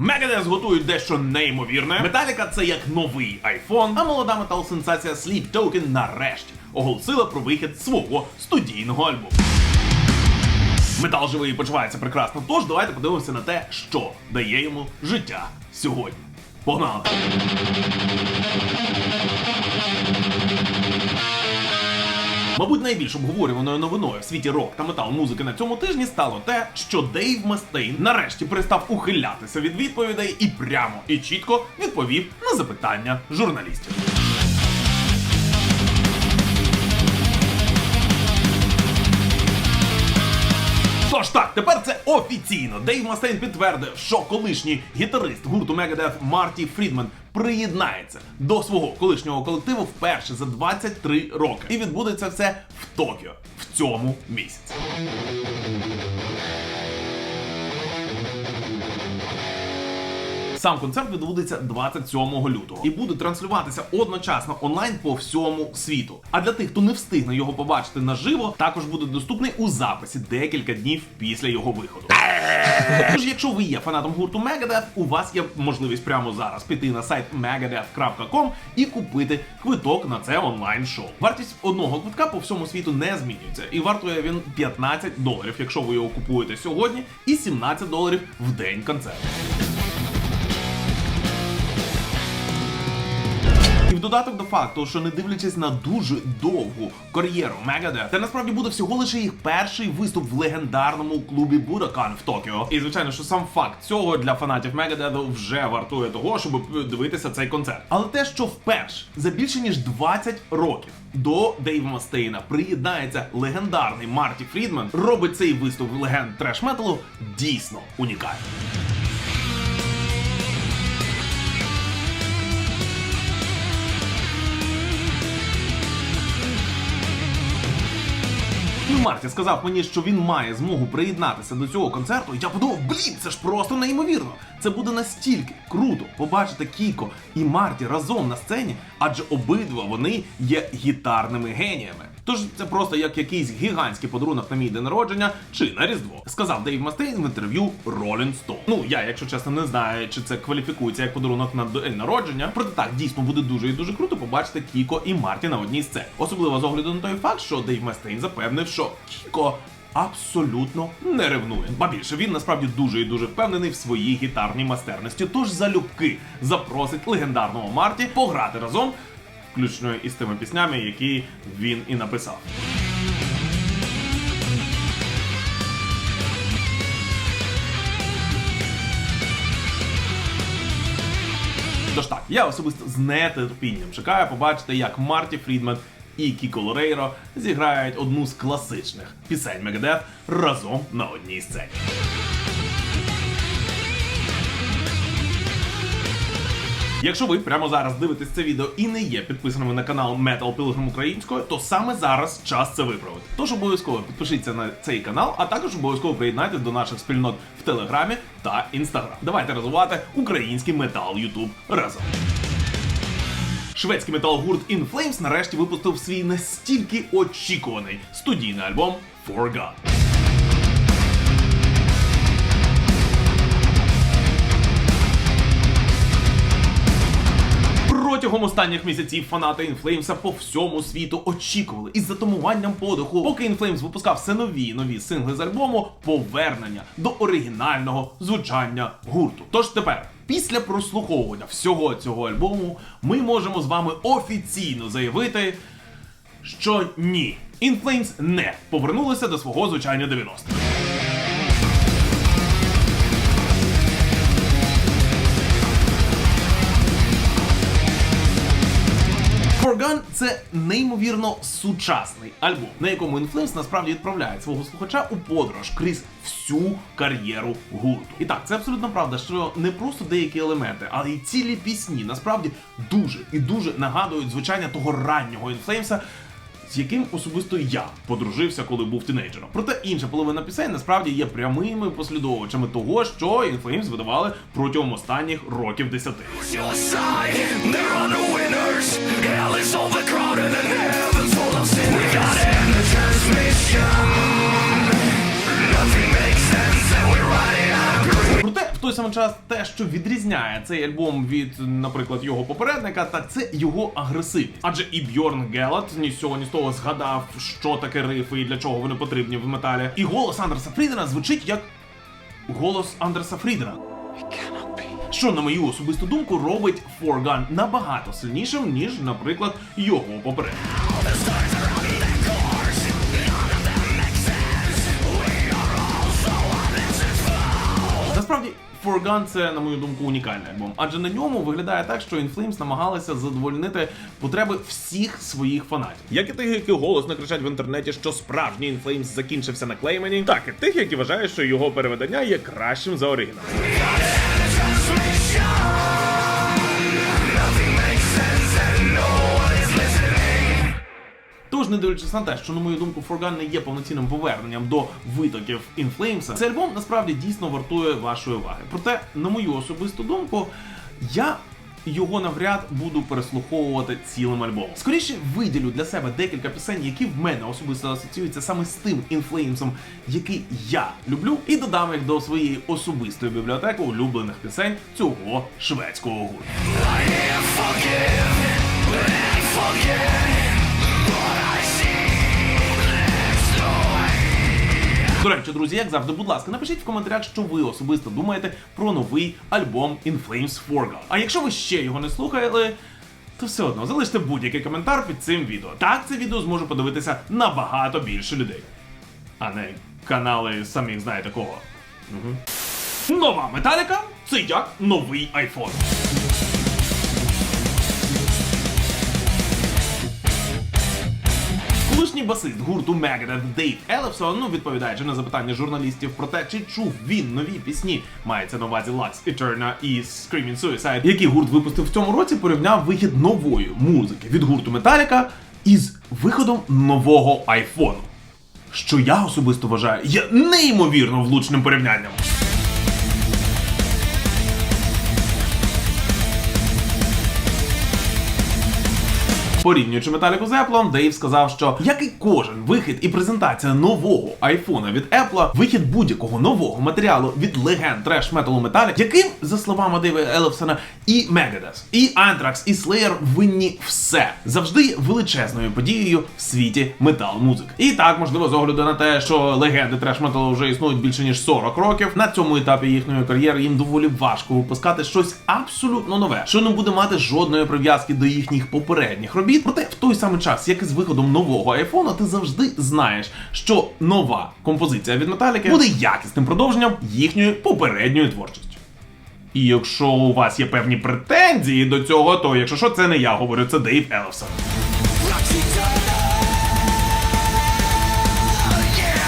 Megadeth готують дещо неймовірне. Металіка це як новий айфон, а молода метал-сенсація Sleep Token нарешті оголосила про вихід свого студійного альбому. Метал живий і почувається прекрасно. Тож давайте подивимося на те, що дає йому життя сьогодні. Погнали! Мабуть, найбільш обговорюваною новиною в світі рок та метал музики на цьому тижні стало те, що Дейв Мастейн нарешті перестав ухилятися від відповідей і прямо і чітко відповів на запитання журналістів. Тож так, тепер це офіційно. Дейв Мастейн підтвердив, що колишній гітарист гурту Megadeth Марті Фрідман приєднається до свого колишнього колективу вперше за 23 роки. І відбудеться все в Токіо в цьому місяці. Сам концерт відбудеться 27 лютого і буде транслюватися одночасно онлайн по всьому світу. А для тих, хто не встигне його побачити наживо, також буде доступний у записі декілька днів після його виходу. Тож, якщо ви є фанатом гурту Megadeth, у вас є можливість прямо зараз піти на сайт megadeth.com і купити квиток на це онлайн-шоу. Вартість одного квитка по всьому світу не змінюється, і вартує він 15 доларів, якщо ви його купуєте сьогодні, і 17 доларів в день концерту. В додаток до факту, що не дивлячись на дуже довгу кар'єру Megadeth, це насправді буде всього лише їх перший виступ в легендарному клубі Budokan в Токіо. І звичайно, що сам факт цього для фанатів Megadeth вже вартує того, щоб дивитися цей концерт. Але те, що вперше за більше ніж 20 років до Дейва Мастейна приєднається легендарний Марті Фрідман, робить цей виступ легенд треш металу дійсно унікальним. Марті сказав мені, що він має змогу приєднатися до цього концерту. Я подумав, блін, це ж просто неймовірно. Це буде настільки круто побачити Кіко і Марті разом на сцені, адже обидва вони є гітарними геніями. Тож це просто як якийсь гігантський подарунок на мій день народження чи на Різдво, сказав Дейв Мастейн в інтерв'ю Rolling Stone. Ну я, якщо чесно, не знаю, чи це кваліфікується як подарунок на день народження. Проте так дійсно буде дуже і дуже круто побачити Кіко і Марті на одній сцені. Особливо з огляду на той факт, що Дейв Мастейн запевнив, що Кіко. Абсолютно не ревнує. Ба більше він насправді дуже і дуже впевнений в своїй гітарній майстерності. Тож залюбки запросить легендарного Марті пограти разом, включно із тими піснями, які він і написав. Тож так, я особисто з нетерпінням чекаю побачити, як Марті Фрідман і Кіко Лорейро зіграють одну з класичних пісень Megadeth разом на одній сцені. Якщо ви прямо зараз дивитесь це відео і не є підписаними на канал Metal Pilgrim українською, то саме зараз час це виправити. Тож обов'язково підпишіться на цей канал, а також обов'язково приєднайтесь до наших спільнот в Телеграмі та Інстаграм. Давайте розвивати український метал Ютуб разом. Шведський метал-гурт In Flames нарешті випустив свій настільки очікуваний студійний альбом For God. Протягом останніх місяців фанати Інфлеймса по всьому світу очікували із затумуванням подиху, поки Інфлеймс випускав все нові і нові сингли з альбому повернення до оригінального звучання гурту. Тож тепер. Після прослуховування всього цього альбому ми можемо з вами офіційно заявити, що ні, Flames не повернулися до свого звучання 90-х. Forgun – це неймовірно сучасний альбом, на якому Inflames насправді відправляє свого слухача у подорож крізь всю кар'єру гурту. І так, це абсолютно правда, що не просто деякі елементи, але й цілі пісні насправді дуже і дуже нагадують звучання того раннього Інфлеймса, з яким особисто я подружився, коли був тінейджером. Проте інша половина пісень насправді є прямими послідовувачами того, що Inflames видавали протягом останніх років десяти. Той самий час, те, що відрізняє цей альбом від, наприклад, його попередника, так це його агресивність. Адже і Бьорн Гелат ні з цього, ні з того згадав, що таке рифи і для чого вони потрібні в металі. І голос Андерса Фрідена звучить як голос Андерса Фрідена. Що, на мою особисту думку, робить Форган набагато сильнішим, ніж, наприклад, його попередник. Насправді, Forgun це, на мою думку, унікальний альбом, адже на ньому виглядає так, що In намагалися задовольнити потреби всіх своїх фанатів. Як і тих, які голосно кричать в інтернеті, що справжній інфлеймс закінчився на клеймені, так і тих, які вважають, що його переведення є кращим за оригінал. Не дивлячись на те, що на мою думку, Forgun не є повноцінним поверненням до витоків In цей альбом насправді дійсно вартує вашої уваги. Проте, на мою особисту думку, я. Його навряд буду переслуховувати цілим альбомом. Скоріше виділю для себе декілька пісень, які в мене особисто асоціюються саме з тим інфлеймсом, який я люблю, і додам їх до своєї особистої бібліотеки улюблених пісень цього шведського гурту. Друзі, як завжди, будь ласка, напишіть в коментарях, що ви особисто думаєте про новий альбом In Flames Forgotten. А якщо ви ще його не слухали, то все одно залиште будь-який коментар під цим відео. Так це відео зможе подивитися набагато більше людей. А не канали самих знаєте кого. Угу. Нова металіка це як новий iPhone. Колишній басист гурту Megadeth Дейв Елефсон, ну відповідаючи на запитання журналістів про те, чи чув він нові пісні, мається на увазі Lux Eterna і Screaming Suicide, які гурт випустив в цьому році, порівняв вихід нової музики від гурту Metallica із виходом нового айфону. Що я особисто вважаю є неймовірно влучним порівнянням. Порівнюючи Металіку з Apple, Дейв сказав, що як і кожен вихід і презентація нового айфона від Apple, вихід будь-якого нового матеріалу від легенд треш металу Металік, яким, за словами Дейва Елефсона, і Megadeth, і Anthrax, і Slayer винні все завжди є величезною подією в світі метал музики. І так, можливо, з огляду на те, що легенди треш металу вже існують більше ніж 40 років. На цьому етапі їхньої кар'єри їм доволі важко випускати щось абсолютно нове, що не буде мати жодної прив'язки до їхніх попередніх робіт. Проте в той самий час, як і з виходом нового айфона, ти завжди знаєш, що нова композиція від Металіки буде якісним продовженням їхньої попередньої творчості. І якщо у вас є певні претензії до цього, то якщо що, це не я говорю, це Дейв Елефсон.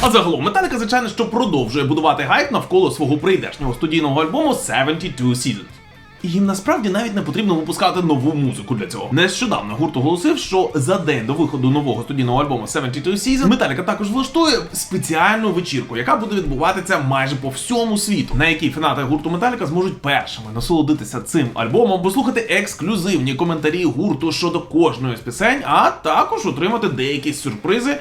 А загалом Металіка, звичайно, що продовжує будувати гайп навколо свого прийдешнього студійного альбому 72 Seasons. І їм насправді навіть не потрібно випускати нову музику для цього. Нещодавно гурт оголосив, що за день до виходу нового студійного альбому 72 Seasons Металіка також влаштує спеціальну вечірку, яка буде відбуватися майже по всьому світу, на якій фанати гурту Металіка зможуть першими насолодитися цим альбомом, послухати ексклюзивні коментарі гурту щодо кожної з пісень, а також отримати деякі сюрпризи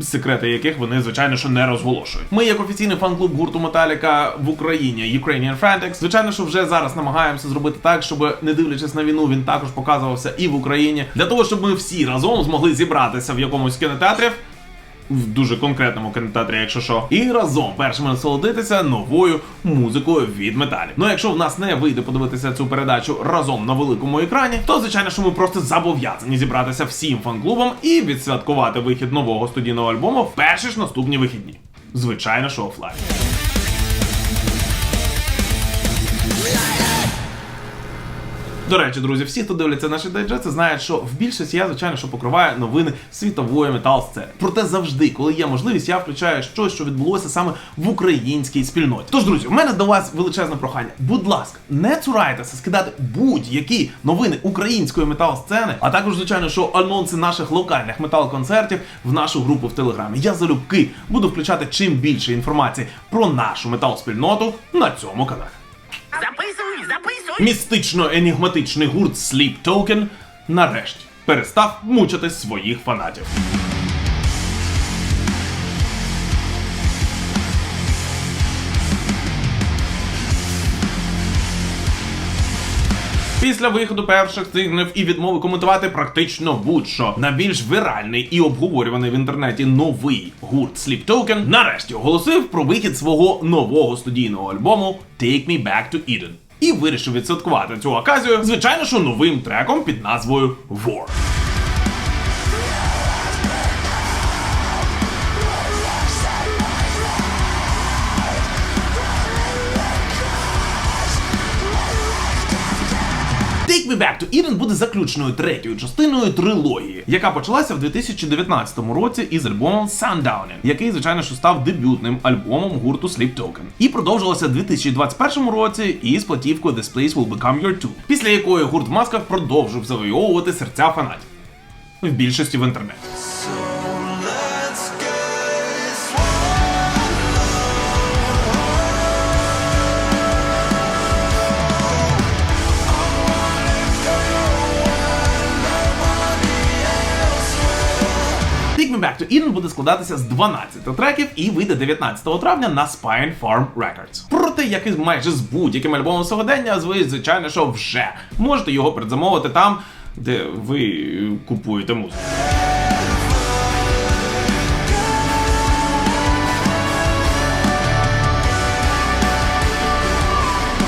секрети яких вони, звичайно, що не розголошують. Ми, як офіційний фан-клуб гурту Металіка в Україні, Ukrainian Fanatics, звичайно, що вже зараз намагаємося зробити так, щоб не дивлячись на війну, він також показувався і в Україні, для того, щоб ми всі разом змогли зібратися в якомусь кінотеатрі. В дуже конкретному кінотеатрі, якщо що, і разом першими насолодитися новою музикою від металів. Ну, якщо в нас не вийде подивитися цю передачу разом на великому екрані, то звичайно, що ми просто зобов'язані зібратися всім фан-клубом і відсвяткувати вихід нового студійного альбому в перші ж наступні вихідні. Звичайно, що офлайн. До речі, друзі, всі, хто дивляться наші дайджести, знають, що в більшості я, звичайно, що покриваю новини світової метал сцени. Проте завжди, коли є можливість, я включаю щось, що відбулося саме в українській спільноті. Тож, друзі, у мене до вас величезне прохання. Будь ласка, не цурайтеся скидати будь-які новини української метал сцени, а також, звичайно, що анонси наших локальних метал-концертів в нашу групу в Телеграмі. Я залюбки буду включати чим більше інформації про нашу метал-спільноту на цьому каналі. Записуй, записуй. Містично-енігматичний гурт Sleep Token нарешті перестав мучити своїх фанатів. Після виходу перших сигнів і відмови коментувати практично будь-що на більш виральний і обговорюваний в інтернеті новий гурт Sleep Token нарешті оголосив про вихід свого нового студійного альбому Take Me Back to Eden. І вирішив відсвяткувати цю оказію, звичайно, що новим треком під назвою War. Back to Eden буде заключною третьою частиною трилогії, яка почалася в 2019 році із альбомом Sundowning, який, звичайно, що став дебютним альбомом гурту Sleep Token. І продовжилася в 2021 році із платівкою This Place Will Become Your Tomb, після якої гурт в масках продовжив завойовувати серця фанатів. В більшості в інтернеті. Take Me Back to Eden буде складатися з 12 треків і вийде 19 травня на Spine Farm Records. Проте, як і майже з будь-яким альбомом сьогодення, ви, звичайно, що вже можете його передзамовити там, де ви купуєте музику.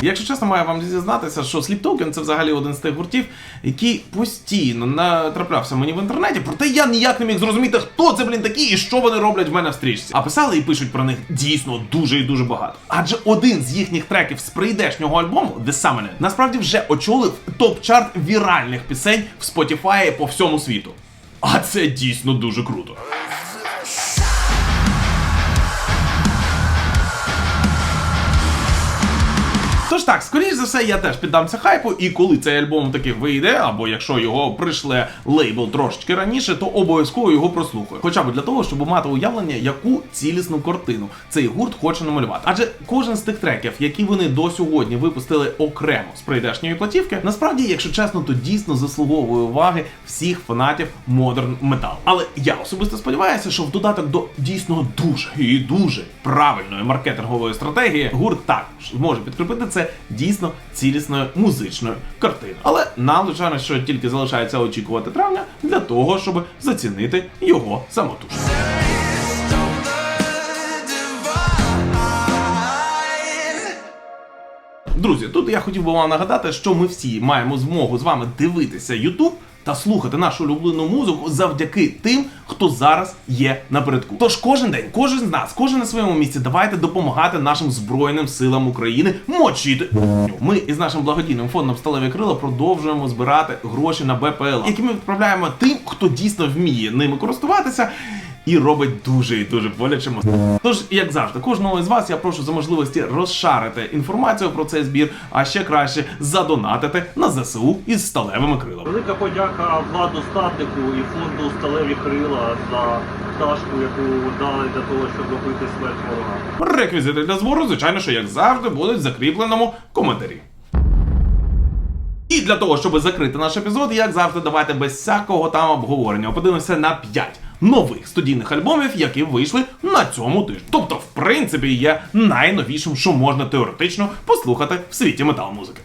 Якщо чесно, маю вам зізнатися, що Sleep Token це взагалі один з тих гуртів, який постійно натраплявся мені в інтернеті, проте я ніяк не міг зрозуміти, хто це, блін, такі і що вони роблять в мене в стрічці. А писали і пишуть про них дійсно дуже і дуже багато. Адже один з їхніх треків з прийдешнього альбому The Summoning насправді вже очолив топ-чарт віральних пісень в Spotify по всьому світу. А це дійсно дуже круто. Тож так, скоріш за все, я теж піддамся хайпу, і коли цей альбом таки вийде, або якщо його прийшле лейбл трошечки раніше, то обов'язково його прослухаю. Хоча б для того, щоб мати уявлення, яку цілісну картину цей гурт хоче намалювати. Адже кожен з тих треків, які вони до сьогодні випустили окремо з прийдешньої платівки, насправді, якщо чесно, то дійсно заслуговує уваги всіх фанатів Modern Metal. Але я особисто сподіваюся, що в додаток до дійсно дуже і дуже правильної маркетингової стратегії гурт також зможе підкріпити це дійсно цілісною музичною картиною. Але нам, звичайно, що тільки залишається очікувати травня для того, щоб зацінити його самотужність. Друзі, тут я хотів би вам нагадати, що ми всі маємо змогу з вами дивитися YouTube та слухати нашу улюблену музику завдяки тим, хто зараз є напередку. Тож кожен день, кожен з нас, кожен на своєму місці, давайте допомагати нашим збройним силам України мочити. Ми із нашим благодійним фондом Сталеві крила продовжуємо збирати гроші на БПЛА, які ми відправляємо тим, хто дійсно вміє ними користуватися. І робить дуже і дуже боляче. Тож, як завжди, кожного із вас я прошу за можливості розшарити інформацію про цей збір, а ще краще задонатити на ЗСУ із сталевими крилами. Велика подяка владу статику і фонду Сталеві крила за пташку, яку дали для того, щоб робити смерть ворога. Реквізити для збору, звичайно, що як завжди, будуть в закріпленому коментарі. І для того, щоб закрити наш епізод, як завжди, давайте без всякого там обговорення подивимося на 5 нових студійних альбомів, які вийшли на цьому тижні. Тобто, в принципі, є найновішим, що можна теоретично послухати в світі метал-музики.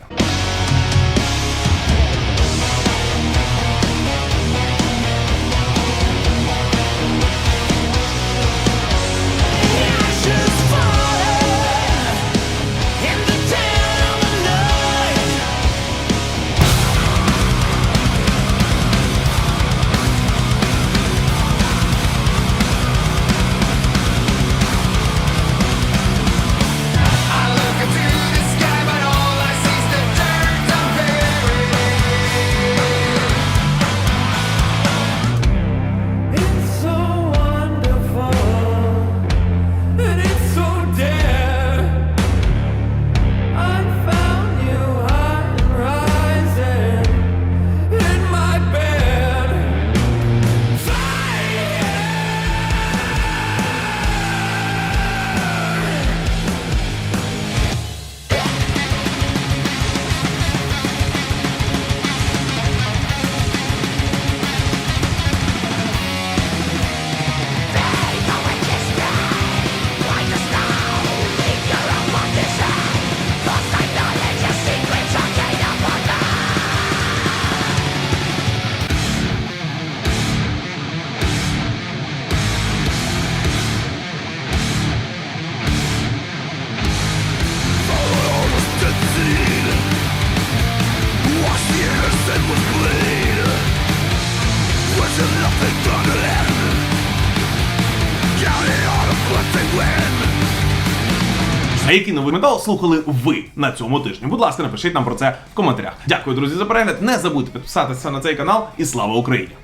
Який новий метал слухали ви на цьому тижні? Будь ласка, напишіть нам про це в коментарях. Дякую, друзі, за перегляд. Не забудьте підписатися на цей канал і слава Україні!